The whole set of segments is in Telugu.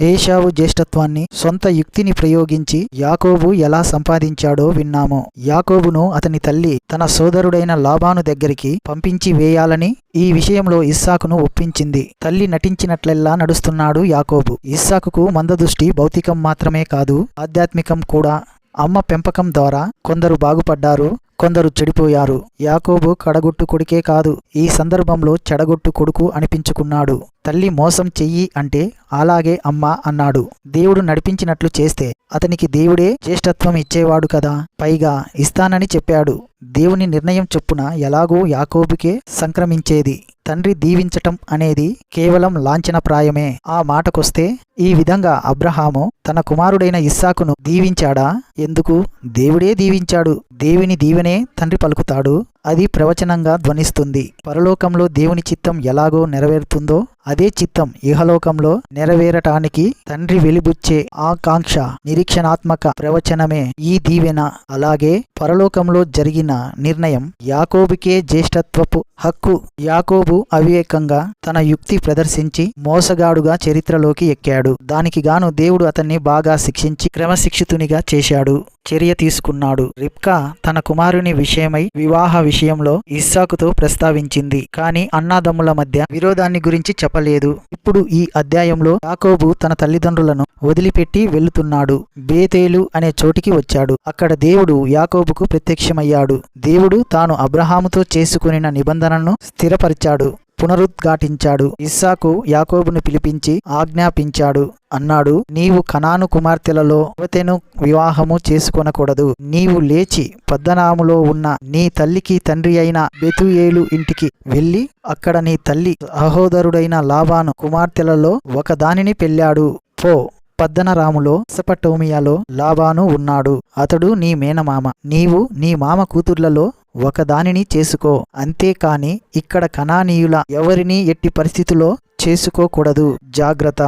ఏషావు జ్యేష్ఠత్వాన్ని సొంత యుక్తిని ప్రయోగించి యాకోబు ఎలా సంపాదించాడో విన్నాము. యాకోబును అతని తల్లి తన సోదరుడైన లాబాను దగ్గరికి పంపించి వేయాలని ఈ విషయంలో ఇస్సాకును ఒప్పించింది. తల్లి నటించినట్లెల్లా నడుస్తున్నాడు యాకోబు. ఇస్సాకుకు మందదృష్టి భౌతికం మాత్రమే కాదు ఆధ్యాత్మికం కూడా. అమ్మ పెంపకం ద్వారా కొందరు బాగుపడ్డారు కొందరు చెడిపోయారు. యాకోబు కడగొట్టు కొడుకే కాదు ఈ సందర్భంలో చెడగొట్టు కొడుకు అనిపించుకున్నాడు. తల్లి మోసం చెయ్యి అంటే అలాగే అమ్మ అన్నాడు. దేవుడు నడిపించినట్లు చేస్తే అతనికి దేవుడే జ్యేష్ఠత్వం ఇచ్చేవాడు కదా. పైగా ఇస్తానని చెప్పాడు. దేవుని నిర్ణయం చొప్పున ఎలాగో యాకోబుకే సంక్రమించేది. తండ్రి దీవించటం అనేది కేవలం లాంఛనప్రాయమే ఆ మాటకొస్తే ఈ విధంగా అబ్రహాము తన కుమారుడైన ఇస్సాకును దీవించాడా? ఎందుకు? దేవుడే దీవించాడు. దేవుని దీవెనే తండ్రి పలుకుతాడు. అది ప్రవచనంగా ధ్వనిస్తుంది. పరలోకంలో దేవుని చిత్తం ఎలాగో నెరవేరుతుందో అదే చిత్తం ఇహలోకంలో నెరవేరటానికి తండ్రి వెలిబుచ్చే ఆకాంక్ష నిరీక్షణాత్మక ప్రవచనమే ఈ దీవెన. అలాగే పరలోకంలో జరిగిన నిర్ణయం యాకోబుకే జ్యేష్ఠత్వపు హక్కు. యాకోబు అవివేకంగా తన యుక్తి ప్రదర్శించి మోసగాడుగా చరిత్రలోకి ఎక్కాడు. దానికి గాను దేవుడు అతన్ని బాగా శిక్షించి క్రమశిక్షితునిగా చేశాడు. చర్య తీసుకున్నాడు. రిప్కా తన కుమారుని విషయమై వివాహ విషయంలో ఇస్సాకుతో ప్రస్తావించింది. కాని అన్నాదమ్ముల మధ్య విరోధాన్ని గురించి చెప్పలేదు. ఇప్పుడు ఈ అధ్యాయంలో యాకోబు తన తల్లిదండ్రులను వదిలిపెట్టి వెళ్తున్నాడు. బేతేలు అనే చోటికి వచ్చాడు. అక్కడ దేవుడు యాకోబుకు ప్రత్యక్షమయ్యాడు. దేవుడు తాను అబ్రహాముతో చేసుకునిన నిబంధనను స్థిరపరిచాడు. పునరుద్ఘాటించాడు. ఇస్సాకు యాకోబును పిలిపించి ఆజ్ఞాపించాడు. అన్నాడు నీవు కనాను కుమార్తెలలో యువతెను వివాహము చేసుకొనకూడదు. నీవు లేచి పద్దనాములో ఉన్న నీ తల్లికి తండ్రి అయిన బెతుయేలు ఇంటికి వెళ్ళి అక్కడ నీ తల్లి సహోదరుడైన లాబాను కుమార్తెలలో ఒకదానిని పెళ్ళాడు. పో పద్దనరాములో సపటోమియాలో లాబాను ఉన్నాడు. అతడు నీ మేనమామ. నీవు నీ మామ కూతుర్లలో ఒకదానిని చేసుకో. అంతేకాని ఇక్కడ కణానీయుల ఎవరిని ఎట్టి పరిస్థితిలో చేసుకోకూడదు. జాగ్రత్త.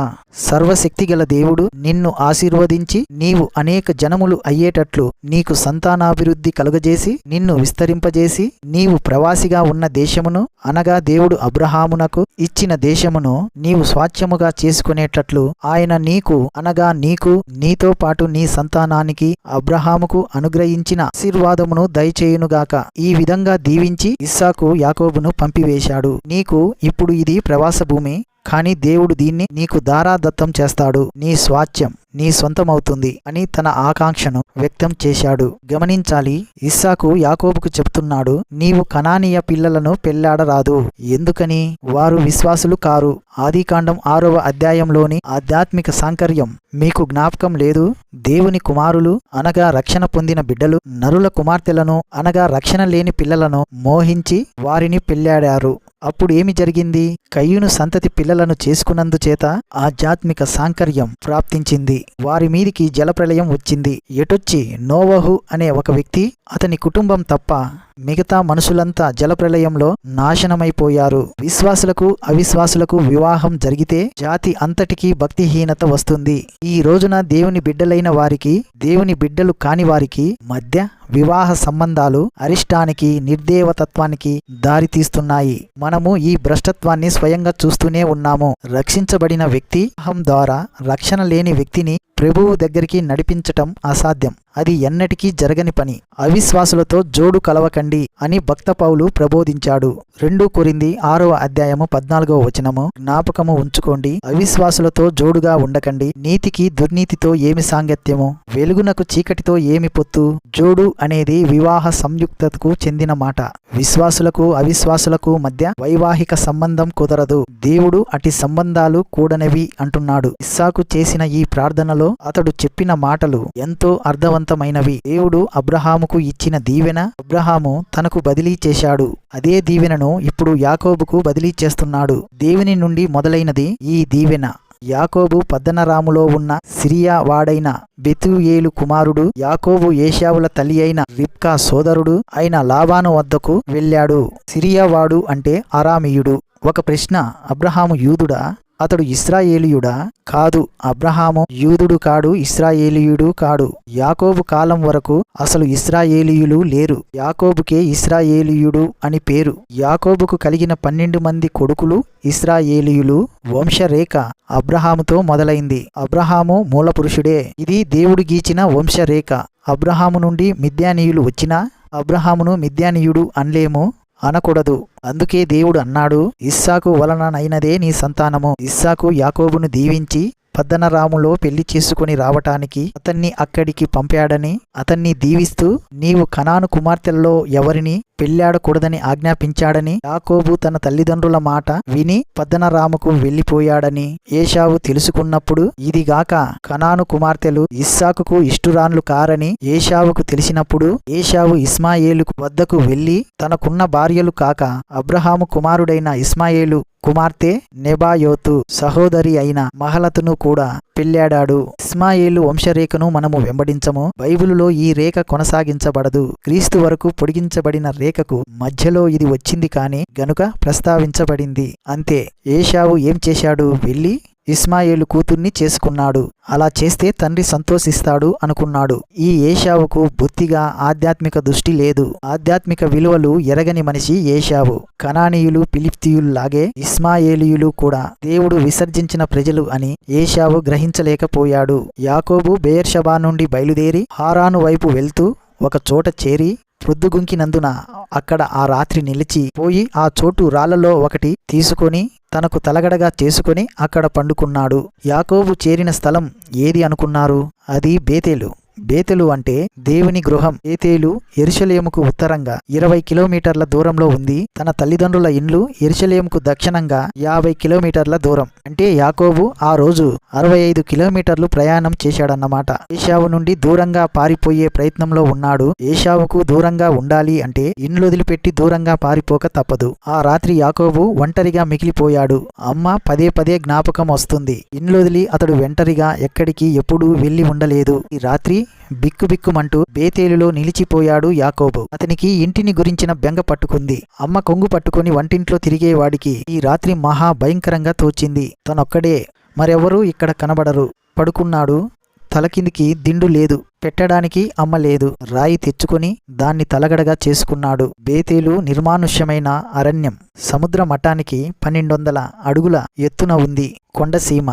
సర్వశక్తిగల దేవుడు నిన్ను ఆశీర్వదించి నీవు అనేక జనములు అయ్యేటట్లు నీకు సంతానాభివృద్ధి కలుగజేసి నిన్ను విస్తరింపజేసి నీవు ప్రవాసిగా ఉన్న దేశమును అనగా దేవుడు అబ్రహామునకు ఇచ్చిన దేశమును నీవు స్వాచ్ఛముగా చేసుకునేటట్లు ఆయన నీకు అనగా నీకు నీతో పాటు నీ సంతానానికి అబ్రహాముకు అనుగ్రహించిన ఆశీర్వాదమును దయచేయునుగాక. ఈ విధంగా దీవించి ఇస్సాకు యాకోబును పంపివేశాడు. నీకు ఇప్పుడు ఇది ప్రవాస భూమి. కానీ దేవుడు దీన్ని నీకు దారాదత్తం చేస్తాడు. నీ స్వాచ్యం నీ సొంతమవుతుంది అని తన ఆకాంక్షను వ్యక్తం చేశాడు. గమనించాలి ఇస్సాకు యాకోబుకు చెప్తున్నాడు నీవు కనానీయ పిల్లలను పెళ్ళాడరాదు. ఎందుకని? వారు విశ్వాసులు కారు. ఆదికాండం ఆరవ అధ్యాయంలోని ఆధ్యాత్మిక సాంకర్యం. మీకు జ్ఞాపకం లేదు? దేవుని కుమారులు అనగా రక్షణ పొందిన బిడ్డలు నరుల కుమార్తెలను అనగా రక్షణ లేని పిల్లలను మోహించి వారిని పెళ్ళాడారు. అప్పుడు ఏమి జరిగింది? కయ్యూను సంతతి పిల్లలను చేసుకున్నందుచేత ఆధ్యాత్మిక సాంకర్యం ప్రాప్తించింది. వారి మీదికి జలప్రలయం వచ్చింది. ఎటొచ్చి నోవహు అనే ఒక వ్యక్తి అతని కుటుంబం తప్ప మిగతా మనుషులంతా జలప్రలయంలో నాశనమైపోయారు. విశ్వాసులకు అవిశ్వాసులకు వివాహం జరిగితే జాతి అంతటికీ భక్తిహీనత వస్తుంది. ఈ రోజున దేవుని బిడ్డలైన వారికి దేవుని బిడ్డలు కాని వారికి మధ్య వివాహ సంబంధాలు అరిష్టానికి నిర్దేవతత్వానికి దారితీస్తున్నాయి. మనము ఈ భ్రష్టత్వాన్ని స్వయంగా చూస్తూనే ఉన్నాము. రక్షించబడిన వ్యక్తి అహం ద్వారా రక్షణ లేని వ్యక్తిని ప్రభువు దగ్గరికి నడిపించటం అసాధ్యం. అది ఎన్నటికీ జరగని పని. అవిశ్వాసులతో జోడు కలవకండి అని భక్త పౌలు ప్రబోధించాడు. రెండు కొరింది ఆరవ అధ్యాయము పద్నాలుగవ వచనము. జ్ఞాపకము ఉంచుకోండి. అవిశ్వాసులతో జోడుగా ఉండకండి. నీతికి దుర్నీతితో ఏమి సాంగత్యము? వెలుగునకు చీకటితో ఏమి పొత్తు? జోడు అనేది వివాహ సంయుక్తకు చెందిన మాట. విశ్వాసులకు అవిశ్వాసులకు మధ్య వైవాహిక సంబంధం కుదరదు. దేవుడు అటి సంబంధాలు కూడనవి అంటున్నాడు. ఇస్సాకు చేసిన ఈ ప్రార్థనలో అతడు చెప్పిన మాటలు ఎంతో అర్థవంతమైనవి దేవుడు అబ్రహాముకు ఇచ్చిన దీవెన అబ్రహాము తనకు బదిలీ చేశాడు. అదే దీవెనను ఇప్పుడు యాకోబుకు బదిలీ చేస్తున్నాడు. దేవుని నుండి మొదలైనది ఈ దీవెన. యాకోబు పద్దనరాములో ఉన్న సిరియా వాడైన బెతుయేలు కుమారుడు యాకోబు ఏషావుల తల్లి అయిన రిప్కా సోదరుడు అయిన లాబాను వద్దకు వెళ్ళాడు. సిరియా వాడు అంటే అరామీయుడు. ఒక ప్రశ్న అబ్రహాము యూదుడా? అతడు ఇస్రాయేలీయుడా కాదు అబ్రహాము యూదుడు కాడు ఇస్రాయేలీయుడు కాడు. యాకోబు కాలం వరకు అసలు ఇస్రాయేలీయులు లేరు. యాకోబుకే ఇస్రాయేలీయుడు అని పేరు. యాకోబుకు కలిగిన పన్నెండు మంది కొడుకులు ఇస్రాయేలీయులు వంశరేఖ అబ్రహాముతో మొదలైంది. అబ్రహాము మూలపురుషుడే. ఇది దేవుడు గీచిన వంశరేఖ. అబ్రహాము నుండి మిద్యానీయులు వచ్చినా అబ్రహామును మిద్యానీయుడు అనలేము. అనకూడదు. అందుకే దేవుడు అన్నాడు ఇస్సాకు వలననైనదే నీ సంతానము. ఇస్సాకు యాకోబును దీవించి పద్దనరాములో పెళ్ళి చేసుకుని రావటానికి అతన్ని అక్కడికి పంపాడని అతన్ని దీవిస్తూ నీవు కనాను కుమార్తెల్లో ఎవరిని పెళ్ళాడకూడదని ఆజ్ఞాపించాడని యాకోబు తన తల్లిదండ్రుల మాట విని పద్దనరాముకు వెళ్ళిపోయాడని ఏషావు తెలుసుకున్నప్పుడు ఇదిగాక కనాను కుమార్తెలు ఇస్సాకుకు ఇష్టురాన్లు కారని ఏషావుకు తెలిసినప్పుడు ఏషావు ఇస్మాయేలు వద్దకు వెళ్ళి తనకున్న భార్యలు కాక అబ్రహాము కుమారుడైన ఇస్మాయేలు కుమార్తె నెబాయోతు సహోదరి అయిన మహలతును కూడా పెళ్ళాడాడు. ఇస్మాయేలు వంశరేఖను మనము వెంబడించము. బైబిలులో ఈ రేఖ కొనసాగించబడదు. క్రీస్తు వరకు పొడిగించబడిన రేఖకు మధ్యలో ఇది వచ్చింది కానీ గనుక ప్రస్తావించబడింది. అంతే. ఏషావు ఏం చేశాడు? వెళ్ళి ఇస్మాయేలు కూతుర్ని చేసుకున్నాడు. అలా చేస్తే తండ్రి సంతోషిస్తాడు అనుకున్నాడు. ఈ ఏషావుకు బొత్తిగా ఆధ్యాత్మిక దృష్టి లేదు. ఆధ్యాత్మిక విలువలు ఎరగని మనిషి ఏషావు కనానీయులు పిలిప్తియుల్లాగే ఇస్మాయేలీయులు కూడా దేవుడు విసర్జించిన ప్రజలు అని ఏషావు గ్రహించలేకపోయాడు. యాకోబు బెయర్షబా నుండి బయలుదేరి హారాను వైపు వెళ్తూ ఒక చోట చేరి ప్రొద్దుగుంకినందున అక్కడ ఆ రాత్రి నిలిచి పోయి ఆ చోటు రాళ్ళలో ఒకటి తీసుకొని తనకు తలగడగా చేసుకొని అక్కడ పండుకున్నాడు. యాకోబు చేరిన స్థలం ఏది అనుకున్నారు? అది బేతేలు. బేతెలు అంటే దేవుని గృహం. బేతేలు ఎరుషలేముకు ఉత్తరంగా ఇరవై కిలోమీటర్ల దూరంలో ఉంది. తన తల్లిదండ్రుల ఇండ్లు ఎరుషలేముకు దక్షిణంగా యాభై కిలోమీటర్ల దూరం. అంటే యాకోబు ఆ రోజు అరవై ఐదు కిలోమీటర్లు ప్రయాణం చేశాడన్నమాట. ఏషావు నుండి దూరంగా పారిపోయే ప్రయత్నంలో ఉన్నాడు. ఏషావుకు దూరంగా ఉండాలి అంటే ఇండ్లు వదిలిపెట్టి దూరంగా పారిపోక తప్పదు. ఆ రాత్రి యాకోబు ఒంటరిగా మిగిలిపోయాడు. అమ్మ పదే పదే జ్ఞాపకం వస్తుంది. ఇండ్లు వదిలి అతడు వెంటరిగా ఎక్కడికి ఎప్పుడూ వెళ్ళి ఉండలేదు. ఈ రాత్రి బిక్కుబిక్కుమంటూ బేతేలులో నిలిచిపోయాడు యాకోబు. అతనికి ఇంటిని గురించిన బెంగ పట్టుకుంది. అమ్మ కొంగు పట్టుకుని వంటింట్లో తిరిగేవాడికి ఈ రాత్రి మహా భయంకరంగా తోచింది. తనొక్కడే మరెవరూ ఇక్కడ కనబడరు. పడుకున్నాడు తలకిందికి దిండు లేదు పెట్టడానికి అమ్మ లేదు. రాయి తెచ్చుకొని దాన్ని తలగడగా చేసుకున్నాడు. బేతేలు నిర్మానుష్యమైన అరణ్యం. సముద్ర మఠానికి పన్నెండొందల అడుగుల ఎత్తున ఉంది కొండసీమ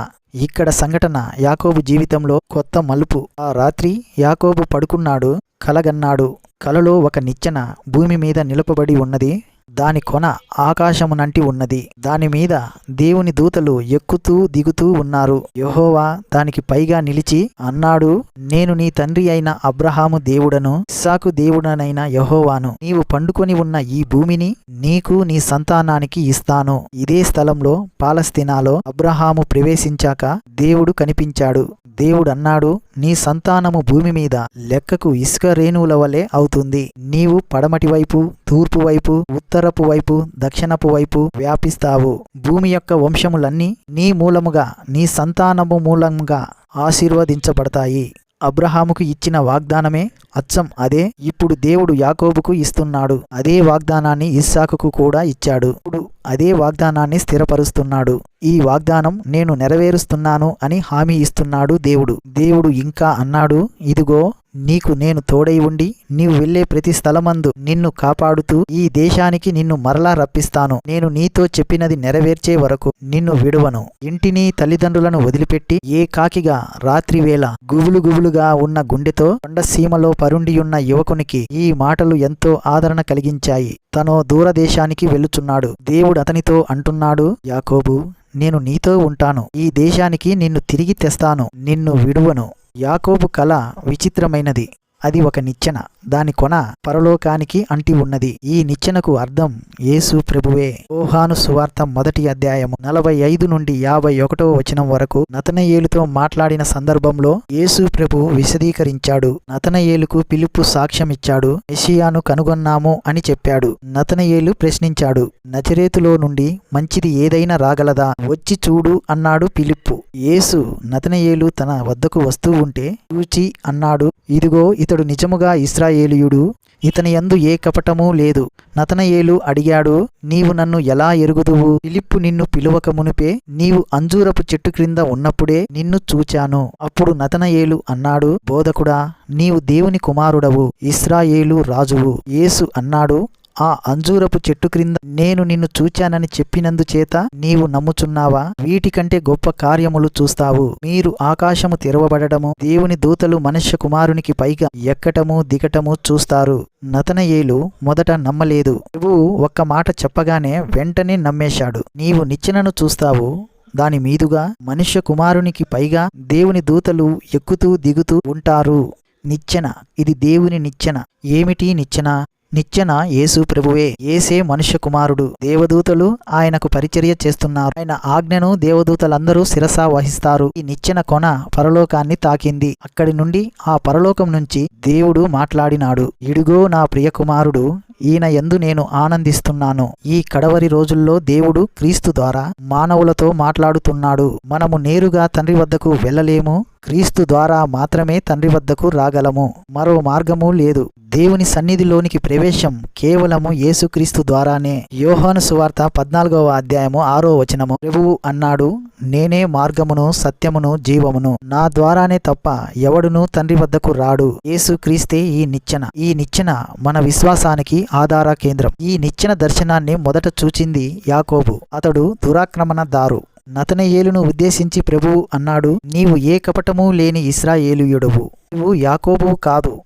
ఇక్కడ సంఘటన యాకోబు జీవితంలో కొత్త మలుపు. ఆ రాత్రి యాకోబు పడుకున్నాడు కలగన్నాడు. కలలో ఒక నిచ్చెన భూమి మీద నిలపబడి ఉన్నది. దాని కొన ఆకాశమునంటి ఉన్నది. దాని మీద దేవుని దూతలు ఎక్కుతూ దిగుతూ ఉన్నారు. యహోవా దానికి పైగా నిలిచి అన్నాడు నేను నీ తండ్రి అయిన అబ్రహాము దేవుడను ఇస్సాకు దేవుడనైన యహోవాను. నీవు పండుకొని ఉన్న ఈ భూమిని నీకు నీ సంతానానికి ఇస్తాను. ఇదే స్థలంలో పాలస్తీనాలో అబ్రహాము ప్రవేశించాక దేవుడు కనిపించాడు. దేవుడు అన్నాడు నీ సంతానము భూమి మీద లెక్కకు ఇసుక రేణువుల వలె అవుతుంది. నీవు పడమటి వైపు తూర్పు వైపు ఉత్తరపు వైపు దక్షిణపు వైపు వ్యాపిస్తావు. భూమి యొక్క వంశములన్నీ నీ మూలముగా నీ సంతానము మూలముగా ఆశీర్వదించబడతాయి. అబ్రహాముకు ఇచ్చిన వాగ్దానమే అచ్చం. అదే ఇప్పుడు దేవుడు యాకోబుకు ఇస్తున్నాడు. అదే వాగ్దానాన్ని ఇస్సాకుకు కూడా ఇచ్చాడు. ఇప్పుడు అదే వాగ్దానాన్ని స్థిరపరుస్తున్నాడు. ఈ వాగ్దానం నేను నెరవేరుస్తున్నాను అని హామీ ఇస్తున్నాడు దేవుడు. దేవుడు ఇంకా అన్నాడు ఇదిగో నీకు నేను తోడై ఉండి నీవు వెళ్ళే ప్రతి స్థలమందు నిన్ను కాపాడుతూ ఈ దేశానికి నిన్ను మరలా రప్పిస్తాను. నేను నీతో చెప్పినది నెరవేర్చే వరకు నిన్ను విడువను. ఇంటిని తల్లిదండ్రులను వదిలిపెట్టి ఏ కాకిగా రాత్రివేళ గుబులు గుబులుగా ఉన్న గుండెతో కొండసీమలో పరుండియున్న యువకునికి ఈ మాటలు ఎంతో ఆదరణ కలిగించాయి. తను దూరదేశానికి వెళ్ళుచున్నాడు దేవుడు అతనితో అంటున్నాడు యాకోబు నేను నీతో ఉంటాను. ఈ దేశానికి నిన్ను తిరిగి తెస్తాను. నిన్ను విడువను. యాకోబు కళ విచిత్రమైనది. అది ఒక నిచ్చెన. దాని కొన పరలోకానికి అంటి ఉన్నది. ఈ నిచ్చెనకు అర్థం యేసు ప్రభువే. ఓహాను సువార్త మొదటి అధ్యాయము నలభై ఐదు నుండి యాభై ఒకటో వచనం వరకు నతనయేలుతో మాట్లాడిన సందర్భంలో యేసు ప్రభు విశదీకరించాడు. నతనయేలుకు పిలుపు సాక్ష్యమిచ్చాడు. మెషియాను కనుగొన్నాము అని చెప్పాడు. నతనయేలు ప్రశ్నించాడు. నచరేతులో నుండి మంచిది ఏదైనా రాగలదా? వచ్చి చూడు అన్నాడు పిలుపు. యేసు నతనయేలు తన వద్దకు వస్తూ ఉంటే చూచి అన్నాడు ఇదిగో ఇతడు నిజముగా ఇస్రాయేలియుడు ఇతని యందు ఏ కపటమూ లేదు. నతనయేలు అడిగాడు నీవు నన్ను ఎలా ఎరుగుదువు? పిలిప్పు నిన్ను పిలువక మునిపే నీవు అంజూరపు చెట్టు క్రింద ఉన్నప్పుడే నిన్ను చూచాను. అప్పుడు నతనయేలు అన్నాడు బోధకుడా నీవు దేవుని కుమారుడవు ఇస్రాయేలు రాజువు. యేసు అన్నాడు ఆ అంజూరపు చెట్టు క్రింద నేను నిన్ను చూచానని చెప్పినందుచేత నీవు నమ్ముచున్నావా? వీటికంటే గొప్ప కార్యములు చూస్తావు. మీరు ఆకాశము తెరవబడటము దేవుని దూతలు మనుష్య కుమారునికి పైగా ఎక్కటము దిగటము చూస్తారు. నతనయేలు మొదట నమ్మలేదు. ప్రభువు ఒక్క మాట చెప్పగానే వెంటనే నమ్మేశాడు. నీవు నిచ్చెనను చూస్తావు. దాని మీదుగా మనుష్య కుమారునికి పైగా దేవుని దూతలు ఎక్కుతూ దిగుతూ ఉంటారు. నిచ్చెన. ఇది దేవుని నిచ్చెన. ఏమిటి నిచ్చెన? నిచ్చెన యేసు ప్రభువే ఏసే మనుష్య కుమారుడు దేవదూతలు ఆయనకు పరిచర్య చేస్తున్నారు. ఆయన ఆజ్ఞను దేవదూతలందరూ శిరస వహిస్తారు. ఈ నిచ్చెన కొన పరలోకాన్ని తాకింది. అక్కడి నుండి ఆ పరలోకం నుంచి దేవుడు మాట్లాడినాడు. ఇడుగో నా ప్రియ కుమారుడు ఈయన ఎందు నేను ఆనందిస్తున్నాను. ఈ కడవరి రోజుల్లో దేవుడు క్రీస్తు ద్వారా మానవులతో మాట్లాడుతున్నాడు. మనము నేరుగా తండ్రి వద్దకు వెళ్ళలేము. క్రీస్తు ద్వారా మాత్రమే తండ్రి వద్దకు రాగలము. మరో మార్గము లేదు. దేవుని సన్నిధిలోనికి ప్రవేశం కేవలము యేసుక్రీస్తు ద్వారానే. యోహాను సువార్త పద్నాలుగవ అధ్యాయము ఆరో వచనము. ప్రభువు అన్నాడు నేనే మార్గమును సత్యమును జీవమును. నా ద్వారానే తప్ప ఎవడును తండ్రి వద్దకు రాడు. యేసుక్రీస్తే ఈ నిచ్చెన. ఈ నిచ్చెన మన విశ్వాసానికి ఆధార కేంద్రం. ఈ నిచ్చెన దర్శనాన్ని మొదట చూచింది యాకోబు. అతడు దురాక్రమణ దారు. నతనయేలును ఉద్దేశించి ప్రభువు అన్నాడు నీవు ఏ కపటమూ లేని ఇస్రాయేలుయుడవు నువ్వు యాకోబువు కాదు.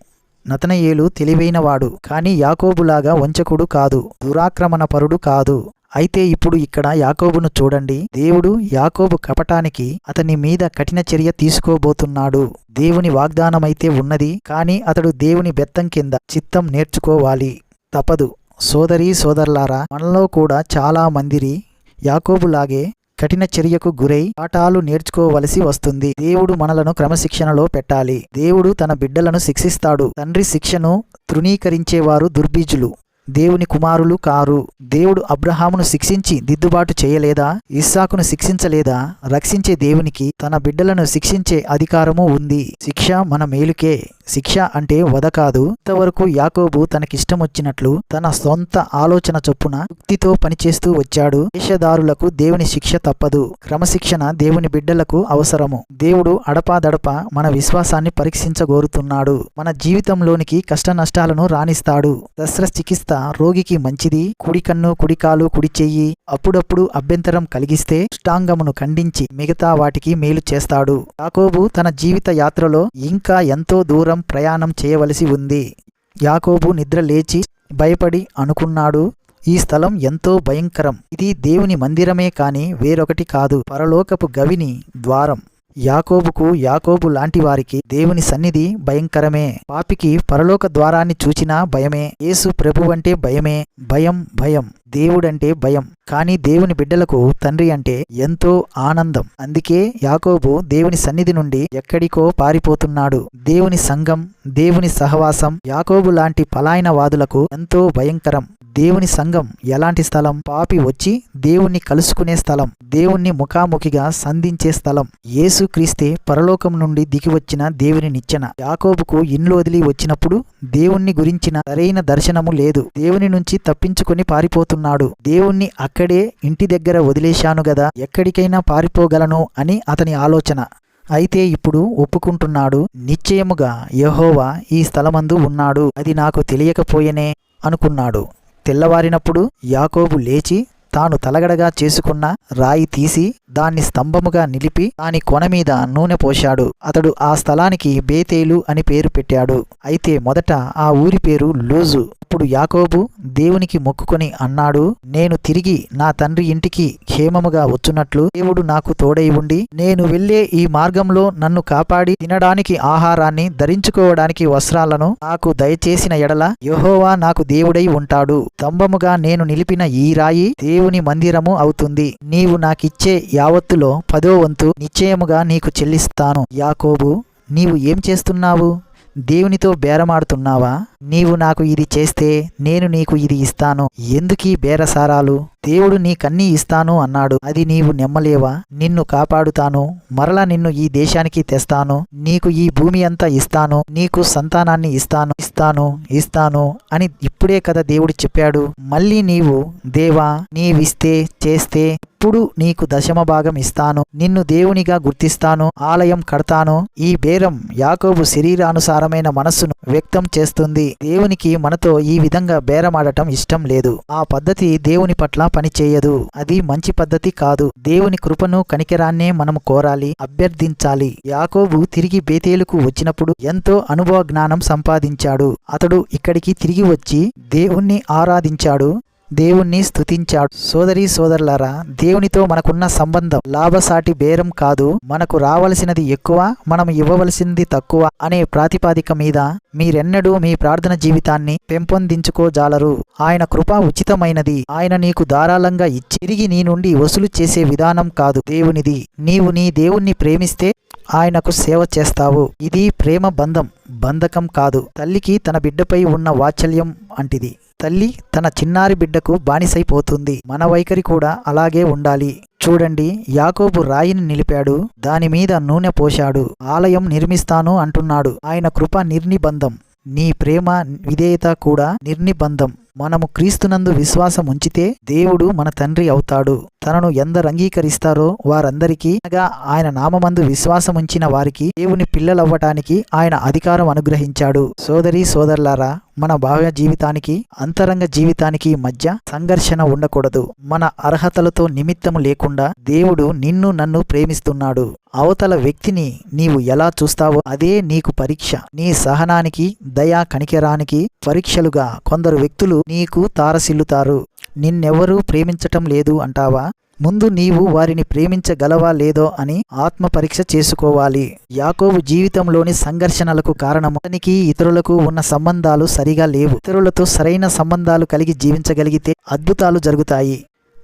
నతనయేలు తెలివైనవాడు కాని యాకోబులాగా వంచకుడు కాదు దురాక్రమణపరుడు కాదు. అయితే ఇప్పుడు ఇక్కడ యాకోబును చూడండి. దేవుడు యాకోబు కపటానికి అతని మీద కఠిన చర్య తీసుకోబోతున్నాడు. దేవుని వాగ్దానమైతే ఉన్నది కాని అతడు దేవుని బెత్తం కింద చిత్తం నేర్చుకోవాలి. తపదు సోదరీ సోదరులారా మనలో కూడా చాలా మందిరి యాకోబులాగే కఠిన చర్యకు గురై పాఠాలు నేర్చుకోవలసి వస్తుంది. దేవుడు మనలను క్రమశిక్షణలో పెట్టాలి. దేవుడు తన బిడ్డలను శిక్షిస్తాడు. తండ్రి శిక్షను తృణీకరించేవారు దుర్బీజులు. దేవుని కుమారులు కారు. దేవుడు అబ్రహామును శిక్షించి దిద్దుబాటు చేయలేదా? ఇస్సాకును శిక్షించలేదా? రక్షించే దేవునికి తన బిడ్డలను శిక్షించే అధికారము ఉంది. శిక్ష మన మేలుకే. శిక్ష అంటే వద కాదు. ఇంతవరకు యాకోబు తనకిష్టమొచ్చినట్లు తన సొంత ఆలోచన చొప్పున యుక్తితో పనిచేస్తూ వచ్చాడు. వేషధారులకు దేవుని శిక్ష తప్పదు. క్రమశిక్షణ దేవుని బిడ్డలకు అవసరము. దేవుడు అడపాదడప మన విశ్వాసాన్ని పరీక్షించగోరుతున్నాడు. మన జీవితంలోనికి కష్ట నష్టాలను రాణిస్తాడు. శస్త్రచికిత్స రోగికి మంచిది. కుడి కన్ను కుడి కాలు కుడి చెయ్యి అప్పుడప్పుడు అభ్యంతరం కలిగిస్తే అష్టాంగమును ఖండించి మిగతా వాటికి మేలు చేస్తాడు. యాకోబు తన జీవిత యాత్రలో ఇంకా ఎంతో దూరం ప్రయాణం చేయవలసి ఉంది. యాకోబు నిద్ర లేచి భయపడి అనుకున్నాడు ఈ స్థలం ఎంతో భయంకరం. ఇది దేవుని మందిరమే కాని వేరొకటి కాదు. పరలోకపు గవిని ద్వారం. యాకోబుకు యాకోబు లాంటి వారికి దేవుని సన్నిధి భయంకరమే. పాపికి పరలోక ద్వారాన్ని చూచినా భయమే. యేసు ప్రభు అంటే భయమే. భయం భయం. దేవుడంటే భయం. కానీ దేవుని బిడ్డలకు తండ్రి అంటే ఎంతో ఆనందం. అందుకే యాకోబు దేవుని సన్నిధి నుండి ఎక్కడికో పారిపోతున్నాడు. దేవుని సంఘం దేవుని సహవాసం యాకోబు లాంటి పలాయన వాదులకు ఎంతో భయంకరం. దేవుని సంఘం ఎలాంటి స్థలం? పాపి వచ్చి దేవుణ్ణి కలుసుకునే స్థలం దేవుణ్ణి ముఖాముఖిగా సంధించే స్థలం. యేసు క్రీస్తే పరలోకం నుండి దిగివచ్చిన దేవుని నిచ్చెన. యాకోబుకు ఇండ్లు వదిలి వచ్చినప్పుడు దేవుణ్ణి గురించిన సరైన దర్శనము లేదు. దేవుని నుంచి తప్పించుకొని పారిపోతున్నాడు. దేవుణ్ణి అక్కడే ఇంటి దగ్గర వదిలేశాను గదా ఎక్కడికైనా పారిపోగలను అని అతని ఆలోచన. అయితే ఇప్పుడు ఒప్పుకుంటున్నాడు. నిశ్చయముగా యహోవా ఈ స్థలమందు ఉన్నాడు. అది నాకు తెలియకపోయేనే అనుకున్నాడు. తెల్లవారినప్పుడు యాకోబు లేచి తాను తలగడగా చేసుకున్న రాయి తీసి దాన్ని స్తంభముగా నిలిపి దాని కొన మీద నూనె పోశాడు. అతడు ఆ స్థలానికి బేతేలు అని పేరు పెట్టాడు. అయితే మొదట ఆ ఊరి పేరు లూజు. అప్పుడు యాకోబు దేవునికి మొక్కుకొని అన్నాడు నేను తిరిగి నా తండ్రి ఇంటికి క్షేమముగా వచ్చున్నట్లు దేవుడు నాకు తోడై ఉండి నేను వెళ్ళే ఈ మార్గంలో నన్ను కాపాడి తినడానికి ఆహారాన్ని ధరించుకోవడానికి వస్త్రాలను నాకు దయచేసిన ఎడల యెహోవా నాకు దేవుడై ఉంటాడు. స్తంభముగా నేను నిలిపిన ఈ రాయి దేవుని మందిరము అవుతుంది. నీవు నాకిచ్చే యావత్తులో పదో వంతు నిశ్చయముగా నీకు చెల్లిస్తాను. యాకోబు నీవు ఏం చేస్తున్నావు? దేవునితో బేరమాడుతున్నావా? నీవు నాకు ఇది చేస్తే నేను నీకు ఇది ఇస్తాను. ఎందుకీ బేరసారాలు? దేవుడు నీకన్నీ ఇస్తాను అన్నాడు. అది నీవు నెమ్మలేవా? నిన్ను కాపాడుతాను. మరలా నిన్ను ఈ దేశానికి తెస్తాను. నీకు ఈ భూమి అంతా ఇస్తాను. నీకు సంతానాన్ని ఇస్తాను. ఇస్తాను. ఇస్తాను అని ఇప్పుడే కదా దేవుడు చెప్పాడు. మళ్ళీ నీవు దేవా నీవిస్తే చేస్తే ఇప్పుడు నీకు దశమ భాగం ఇస్తాను. నిన్ను దేవునిగా గుర్తిస్తాను. ఆలయం కడతాను. ఈ బేరం యాకోబు శరీరానుసారమైన మనస్సును వ్యక్తం చేస్తుంది. దేవునికి మనతో ఈ విధంగా బేరమాడటం ఇష్టం లేదు. ఆ పద్ధతి దేవుని పట్ల పనిచేయదు అది మంచి పద్ధతి కాదు. దేవుని కృపను కనికరాన్నే మనం కోరాలి అభ్యర్థించాలి. యాకోబు తిరిగి బేతేలుకు వచ్చినప్పుడు ఎంతో అనుభవ జ్ఞానం సంపాదించాడు. అతడు ఇక్కడికి తిరిగి వచ్చి దేవుణ్ణి ఆరాధించాడు. దేవుణ్ణి స్థుతించాడు సోదరి సోదరులారా దేవునితో మనకున్న సంబంధం లాభసాటి బేరం కాదు. మనకు రావలసినది ఎక్కువ మనం ఇవ్వవలసింది తక్కువ అనే ప్రాతిపాదిక మీద మీరెన్నడూ మీ ప్రార్థన జీవితాన్ని పెంపొందించుకోజాలరు. ఆయన కృప ఉచితమైనది. ఆయన నీకు ధారాళంగా ఇచ్చి తిరిగి నీ నుండి వసూలు చేసే విధానం కాదు దేవునిది. నీవు నీ దేవుణ్ణి ప్రేమిస్తే ఆయనకు సేవ చేస్తావు. ఇది ప్రేమ బంధం బంధకం కాదు. తల్లికి తన బిడ్డపై ఉన్న వాత్సల్యం అంటిది. తల్లి తన చిన్నారి బిడ్డకు బానిసైపోతుంది. మన వైఖరి కూడా అలాగే ఉండాలి. చూడండి యాకోబు రాయిని నిలిపాడు దాని మీద నూనె పోశాడు ఆలయం నిర్మిస్తాను అంటున్నాడు. ఆయన కృప నిర్నిబంధం. నీ ప్రేమ విధేయత కూడా నిర్నిబంధం. మనము క్రీస్తునందు విశ్వాసం ఉంచితే దేవుడు మన తండ్రి అవుతాడు. తనను ఎందరు అంగీకరిస్తారో వారందరికీ అనగా ఆయన నామమందు విశ్వాసం ఉంచిన వారికి దేవుని పిల్లలవ్వటానికి ఆయన అధికారం అనుగ్రహించాడు. సోదరి సోదరులారా మన భావ్య జీవితానికి అంతరంగ జీవితానికి మధ్య సంఘర్షణ ఉండకూడదు. మన అర్హతలతో నిమిత్తము లేకుండా దేవుడు నిన్ను నన్ను ప్రేమిస్తున్నాడు. అవతల వ్యక్తిని నీవు ఎలా చూస్తావో అదే నీకు పరీక్ష. నీ సహనానికి దయా కనికరానికి పరీక్షలుగా కొందరు వ్యక్తులు నీకు తారసిల్లుతారు. నిన్నెవరూ ప్రేమించటం లేదు అంటావా? ముందు నీవు వారిని ప్రేమించగలవా లేదో అని ఆత్మ పరీక్ష చేసుకోవాలి. యాకోబు జీవితంలోని సంఘర్షణలకు కారణం అతనికి ఇతరులకు ఉన్న సంబంధాలు సరిగా లేవు. ఇతరులతో సరైన సంబంధాలు కలిగి జీవించగలిగితే అద్భుతాలు జరుగుతాయి.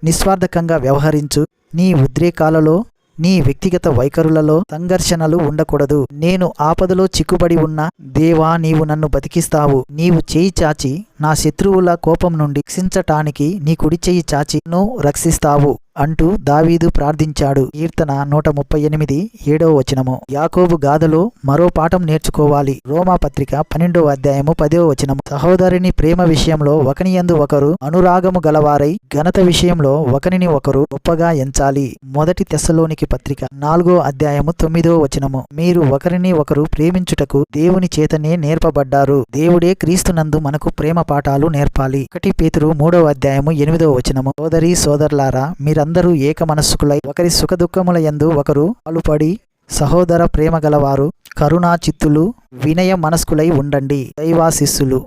నిస్వార్థకంగా వ్యవహరించు. నీ ఉద్రేకాలలో నీ వ్యక్తిగత వైఖరులలో సంఘర్షణలు ఉండకూడదు. నేను ఆపదలో చిక్కుబడి ఉన్న దేవా నీవు నన్ను బతికిస్తావు. నీవు చేయి చాచి నా శత్రువుల కోపం నుండి రక్షించటానికి నీ కుడి చేయి చాచి ను రక్షిస్తావు. అంటూ దావీదు ప్రార్థించాడు. కీర్తన నూట ముప్పై ఎనిమిది ఏడవ వచనము. యాకోబు గాథలో మరో పాఠం నేర్చుకోవాలి. రోమా పత్రిక పన్నెండవ అధ్యాయము పదవ వచనము. సహోదరిని ప్రేమ విషయంలో ఒకనియందు ఒకరు అనురాగము గలవారై ఘనత విషయంలో ఒకరిని ఒకరు గొప్పగా ఎంచాలి. మొదటి తెస్సలోనికి పత్రిక నాలుగో అధ్యాయము తొమ్మిదో వచనము. మీరు ఒకరిని ఒకరు ప్రేమించుటకు దేవుని చేతనే నేర్పబడ్డారు. దేవుడే క్రీస్తునందు మనకు ప్రేమ పాఠాలు నేర్పాలి. ఒకటి పేతురు మూడవ అధ్యాయము ఎనిమిదవ వచనము. సోదరి సోదరులారా వారందరూ ఏక మనస్సుకులై ఒకరి సుఖదుఖముల యందు ఒకరు పాలుపడి సహోదర ప్రేమ గలవారు కరుణా చిత్తులు వినయ మనస్కులై ఉండండి. దైవాశిస్సులు